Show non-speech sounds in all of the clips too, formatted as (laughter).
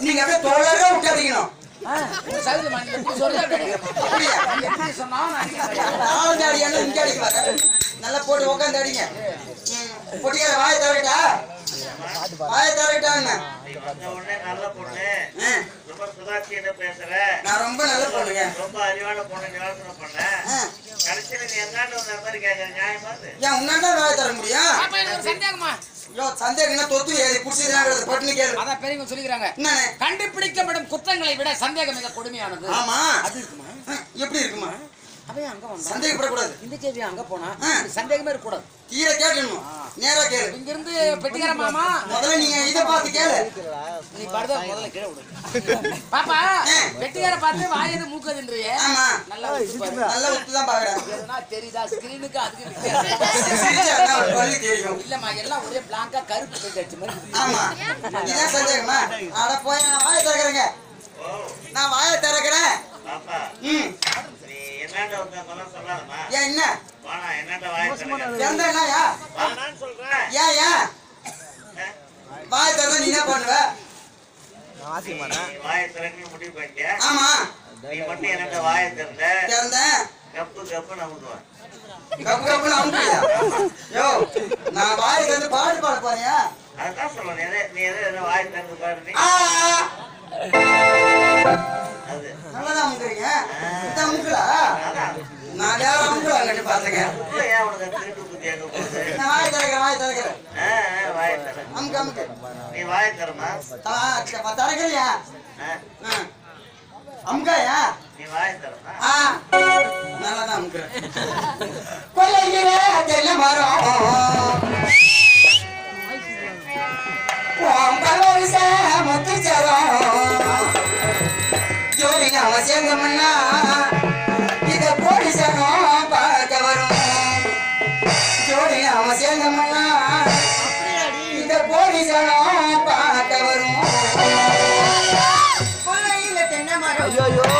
நீங்க அப்படியே தொடர என்ன அடிக்கலாங்க நல்லா போட்டு உட்காந்து அடிங்க பொட்டிக்கார வாயை தரட்டா வாயை என்ன? பேசுற. நான் ரொம்ப நல்ல பொண்ணுங்க. ரொம்ப அறிவான பொண்ணு யோசனை பண்ண. ஆ, கடைசியில நீ வந்த மாதிரி கேட்கற நியாயமா ஏன் உன்னால வாயை தர முடியும்? ஐயோ சந்தேகம்னா தொத்து ஏறி குடிச்சுதான் பட்டுன்னு கேளு. அதான் பெரியவங்க சொல்லிக்கிறாங்க. கண்டுபிடிக்கப்படும் குற்றங்களை விட சந்தேகம் மிக கொடுமையானது. ஆமா. அது இருக்குமா? எப்படி இருக்குமா? அவன் அங்க வந்தான் சந்தேகப்படக்கூடாது. இந்த கேள்வி அங்க போனா. சந்தேகமே இருக்க கூடாது தீர கேட்கணும் நேரா கேளு. இங்க இருந்து பெட்டிக்கார மாமா? முதல்ல நீங்க இதை பார்த்து கேளு. நீ படுதா முதல்ல கீழே விடு. (laughs) பாப்பா பெட்டிக்கார பார்த்து வாயது மூக்கதுன்றியே? ஆமா. நல்லா. நல்லா உத்து தான் பாக்குறேன். எதுனா தெரியுதா? ஸ்கிரீனுக்கு அதுக்கு (laughs) வித்தியாசம். சிரிச்சாருன்னா ஒரு வழி தெரியும். இல்லம்மா எல்லாம் ஒரே பிளாங்கா கருப்பு அடிச்ச மாதிரி. ஆமா. இதான் சந்தேகமா? அட போய் நான் வாயை திறக்கிறேங்க ஓ நான் வாயை திறக்கிறேன் பாப்பா ம் நீ என்னண்ட வந்ததெல்லாம் சொல்லாதம்மா ஏன் என்ன? திறந்தா என்னயா ஏன் ஏன்? வாயை திறந்தா நீ என்ன பண்ணுவ? நீ வாயை திறக்க முடிவு பண்ணிட்டியா? ஆமா. நீ மட்டும் என்னண்ட வாயை திறந்த? திறந்தேன் கப்பு கப்பு நம்புதுவேன் கப்பு கப்புன்னு அமுக்குறியா யோ நான் வாயை திறந்து பாட்டு பாட போறியா அதான் சொல்லணும் நீ எதை நீ எதை எதை வாயை திறந்து பாரு போகுது நான் வாயை திறக்கிறேன் வாயை திற அமுக்கு அமுக்கு. நீ வாயை திறமா த- திறக்கிறியா ஆ, ஆ. அமுக்காயா? நீ வாயை நல்லதான் அமுக்குறேன் முத்துச்சரம் ஜோடி இத போலீசனும் பார்க்க வரும். தென்னை மரம். கொல்லையில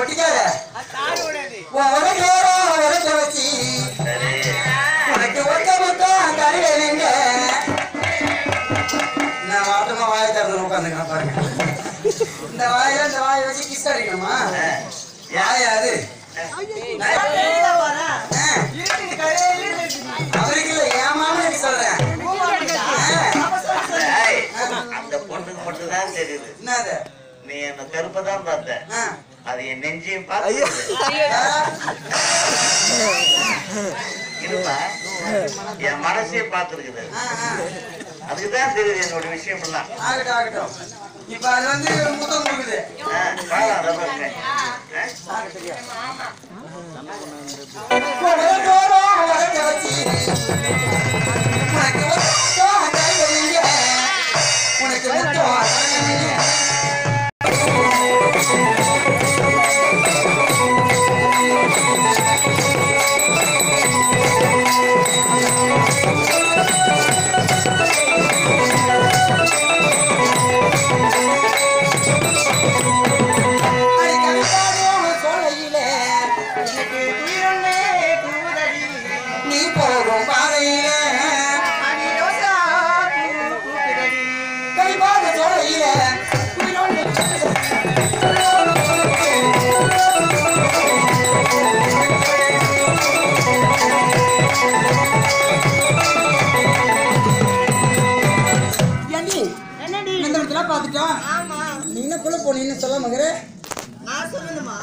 பொட்டிக்கார. உன் உதட்டோரம் உதட்ட வச்சு உனக்கு ஒத்த. நான் வாட்டமா வாயை திறந்து உட்காந்துக்கிறேன் பாருங்க. இந்த வாயில இந்த வாயை வச்சு கிஸ் அடிக்கணுமா வாயா அது. அவருக்கு இல்ல மாமனுக்கு சொல்றேன் அந்த பொண்ணுக்கு மட்டும் தான் தெரியுது என்னது நீ என்ன கருப்பை தான் பார்த்த. அது என் நெஞ்சையும் பார்த்து இருப்பா என் மனசையும் பார்த்துருக்குது. ஆ, ஆ. அதுக்கு தான் தெரியுது என்னோட விஷயம் எல்லாம் இப்ப அது வந்து முத்தம் கொடுக்குது எவ்வளோ போனீங்கன்னு போனீன்னு சொல்ல மகரே நான் சொல்லணுமா?